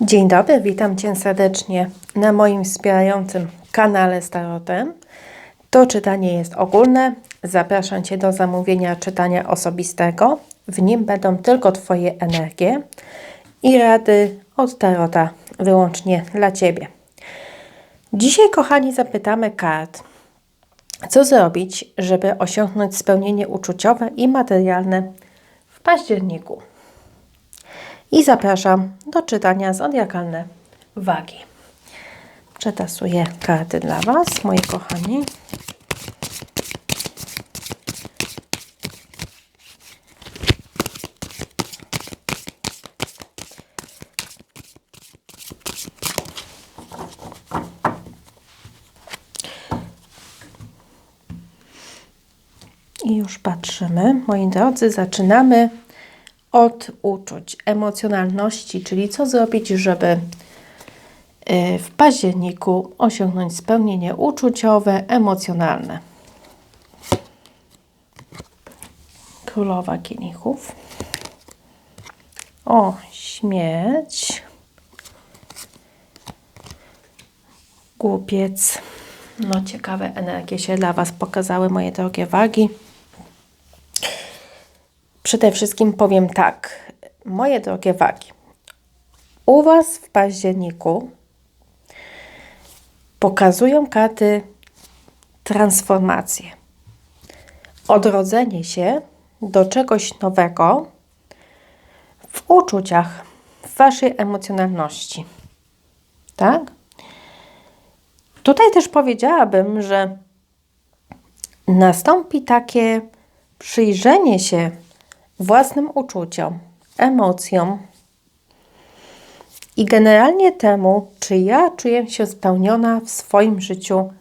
Dzień dobry, witam Cię serdecznie na moim wspierającym kanale Starotem. To czytanie jest ogólne. Zapraszam Cię do zamówienia czytania osobistego. W nim będą tylko Twoje energie i rady od Tarota wyłącznie dla Ciebie. Dzisiaj, kochani, zapytamy kart, co zrobić, żeby osiągnąć spełnienie uczuciowe i materialne w październiku. I zapraszam do czytania zodiakalne wagi. Przetasuję karty dla Was, moi kochani. I już patrzymy. Moi drodzy, zaczynamy od uczuć, emocjonalności, czyli co zrobić, żeby y, w październiku osiągnąć spełnienie uczuciowe, emocjonalne. Królowa kielichów. O, śmierć. Głupiec. No, ciekawe energie się dla Was pokazały, moje drogie wagi. Przede wszystkim powiem tak, moje drogie wagi. U Was w październiku pokazują karty transformację, odrodzenie się do czegoś nowego w uczuciach, w Waszej emocjonalności. Tak? Tutaj też powiedziałabym, że nastąpi takie przyjrzenie się własnym uczuciom, emocjom i generalnie temu, czy ja czuję się spełniona w swoim życiu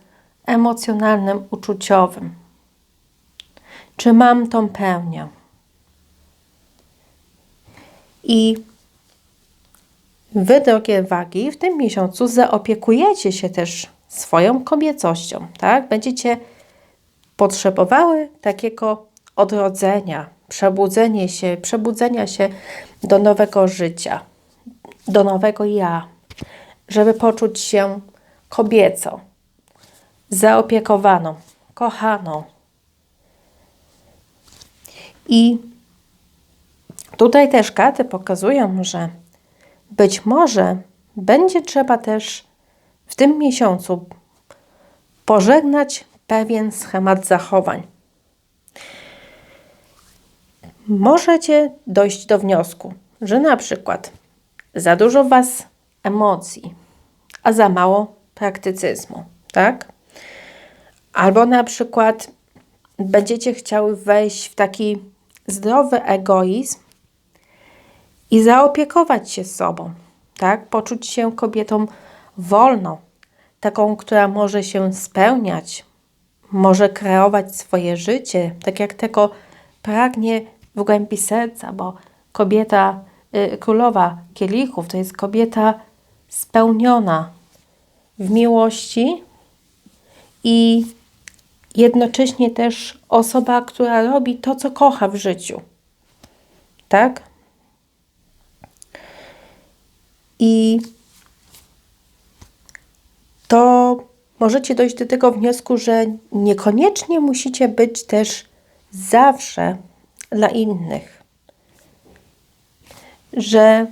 emocjonalnym, uczuciowym. Czy mam tą pełnię? I Wy, drogie wagi, w tym miesiącu zaopiekujecie się też swoją kobiecością, tak? Będziecie potrzebowały takiego odrodzenia, przebudzenie się, przebudzenia się do nowego życia, do nowego ja, żeby poczuć się kobieco, zaopiekowaną, kochaną. I tutaj też karty pokazują, że być może będzie trzeba też w tym miesiącu pożegnać pewien schemat zachowań możecie dojść do wniosku, że na przykład za dużo Was emocji, a za mało praktycyzmu, tak? Albo na przykład będziecie chciały wejść w taki zdrowy egoizm i zaopiekować się sobą, tak? Poczuć się kobietą wolną, taką, która może się spełniać, może kreować swoje życie, tak jak tego pragnie w głębi serca, bo kobieta, y, królowa kielichów to jest kobieta spełniona w miłości i jednocześnie też osoba, która robi to, co kocha w życiu. Tak? I to możecie dojść do tego wniosku, że niekoniecznie musicie być też zawsze dla innych. Że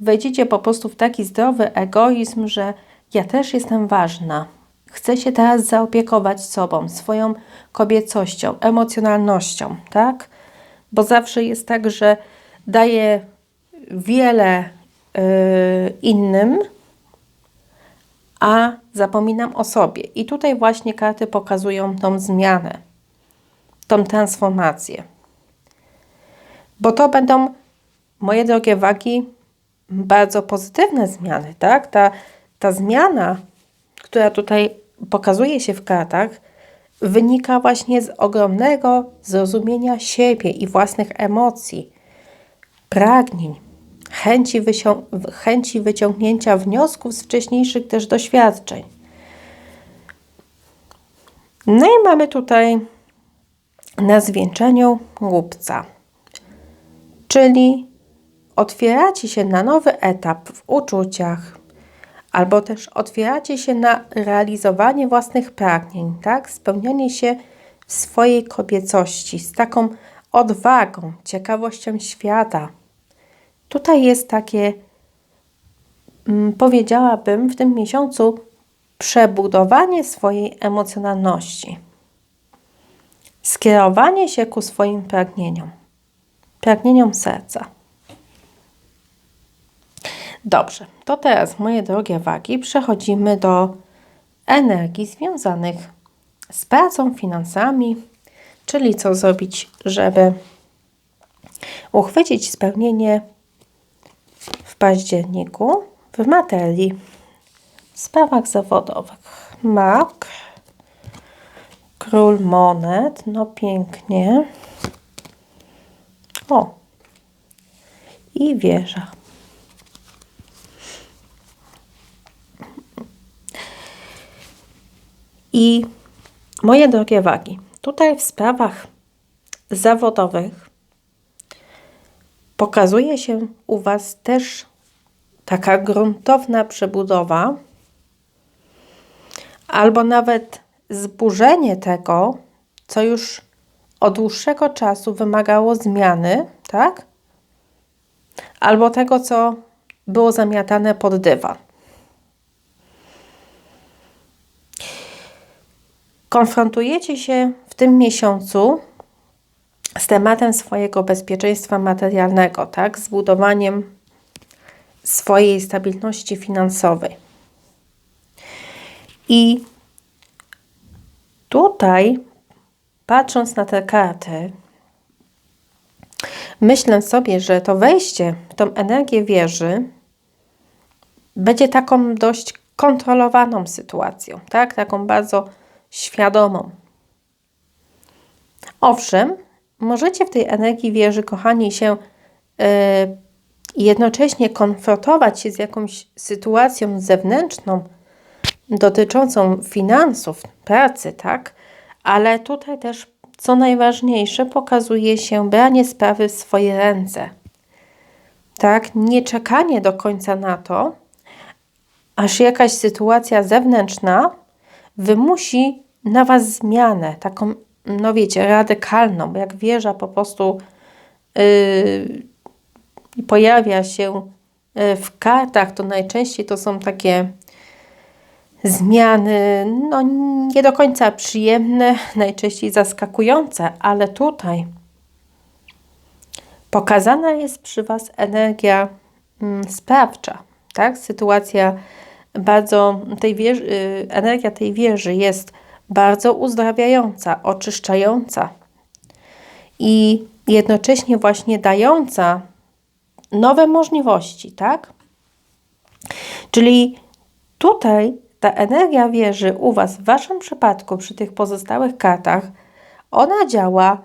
wejdziecie po prostu w taki zdrowy egoizm, że ja też jestem ważna. Chcę się teraz zaopiekować sobą, swoją kobiecością, emocjonalnością, tak? Bo zawsze jest tak, że daję wiele yy, innym, a zapominam o sobie. I tutaj właśnie karty pokazują tą zmianę, tą transformację bo to będą, moje drogie wagi, bardzo pozytywne zmiany, tak? Ta, ta zmiana, która tutaj pokazuje się w kartach, wynika właśnie z ogromnego zrozumienia siebie i własnych emocji, pragnień, chęci, chęci wyciągnięcia wniosków z wcześniejszych też doświadczeń. No i mamy tutaj na zwieńczeniu głupca czyli otwieracie się na nowy etap w uczuciach, albo też otwieracie się na realizowanie własnych pragnień, tak? Spełnianie się w swojej kobiecości, z taką odwagą, ciekawością świata. Tutaj jest takie, mm, powiedziałabym, w tym miesiącu przebudowanie swojej emocjonalności, skierowanie się ku swoim pragnieniom, pragnieniom serca. Dobrze, to teraz, moje drogie wagi, przechodzimy do energii związanych z pracą, finansami, czyli co zrobić, żeby uchwycić spełnienie w październiku w materii, w sprawach zawodowych. Mak, król monet, no pięknie. O, i wieża. I moje drogie wagi, tutaj w sprawach zawodowych pokazuje się u Was też taka gruntowna przebudowa, albo nawet zburzenie tego, co już od dłuższego czasu wymagało zmiany, tak? Albo tego, co było zamiatane pod dywan. Konfrontujecie się w tym miesiącu z tematem swojego bezpieczeństwa materialnego, tak? Z budowaniem swojej stabilności finansowej. I tutaj, patrząc na te karty, myślę sobie, że to wejście w tą energię wieży będzie taką dość kontrolowaną sytuacją, tak? Taką bardzo świadomą. Owszem, możecie w tej energii wieży, kochani, się yy, jednocześnie konfrontować się z jakąś sytuacją zewnętrzną dotyczącą finansów, pracy, tak? Ale tutaj też, co najważniejsze, pokazuje się branie sprawy w swoje ręce. Tak? Nie czekanie do końca na to, aż jakaś sytuacja zewnętrzna wymusi na Was zmianę, taką, no wiecie, radykalną, bo jak wieża po prostu yy, pojawia się yy, w kartach, to najczęściej to są takie zmiany, no nie do końca przyjemne, najczęściej zaskakujące, ale tutaj pokazana jest przy Was energia mm, sprawcza, tak? Sytuacja bardzo tej wieży, y, energia tej wieży jest bardzo uzdrawiająca, oczyszczająca i jednocześnie właśnie dająca nowe możliwości, tak? Czyli tutaj ta energia wieży u Was, w Waszym przypadku, przy tych pozostałych kartach, ona działa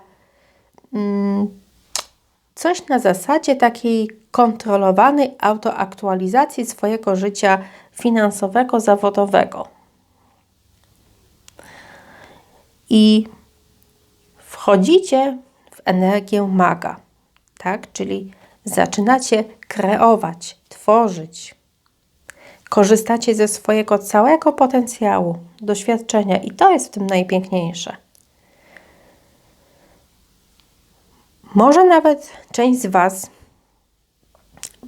mm, coś na zasadzie takiej kontrolowanej autoaktualizacji swojego życia finansowego, zawodowego. I wchodzicie w energię maga, tak? Czyli zaczynacie kreować, tworzyć. Korzystacie ze swojego całego potencjału, doświadczenia, i to jest w tym najpiękniejsze. Może nawet część z Was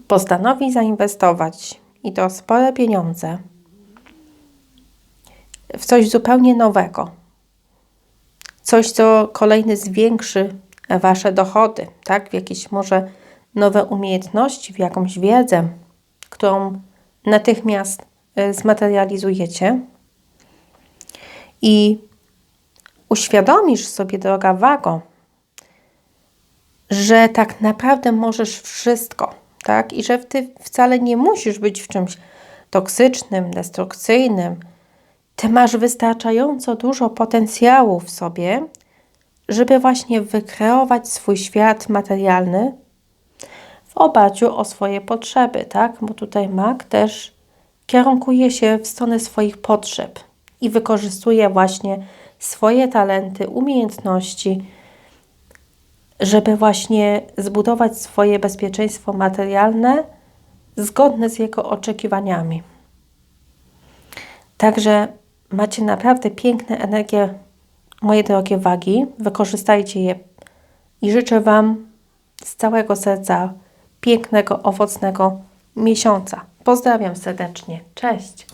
postanowi zainwestować i to spore pieniądze w coś zupełnie nowego. Coś, co kolejny zwiększy Wasze dochody, tak? W jakieś może nowe umiejętności, w jakąś wiedzę, którą natychmiast e, zmaterializujecie. I uświadomisz sobie, droga wago, że tak naprawdę możesz wszystko, tak? I że ty wcale nie musisz być w czymś toksycznym, destrukcyjnym. Ty masz wystarczająco dużo potencjału w sobie, żeby właśnie wykreować swój świat materialny oparciu o swoje potrzeby, tak? Bo tutaj mak też kierunkuje się w stronę swoich potrzeb i wykorzystuje właśnie swoje talenty, umiejętności, żeby właśnie zbudować swoje bezpieczeństwo materialne zgodne z jego oczekiwaniami. Także macie naprawdę piękne energie, moje drogie wagi. Wykorzystajcie je i życzę Wam z całego serca pięknego, owocnego miesiąca. Pozdrawiam serdecznie. Cześć.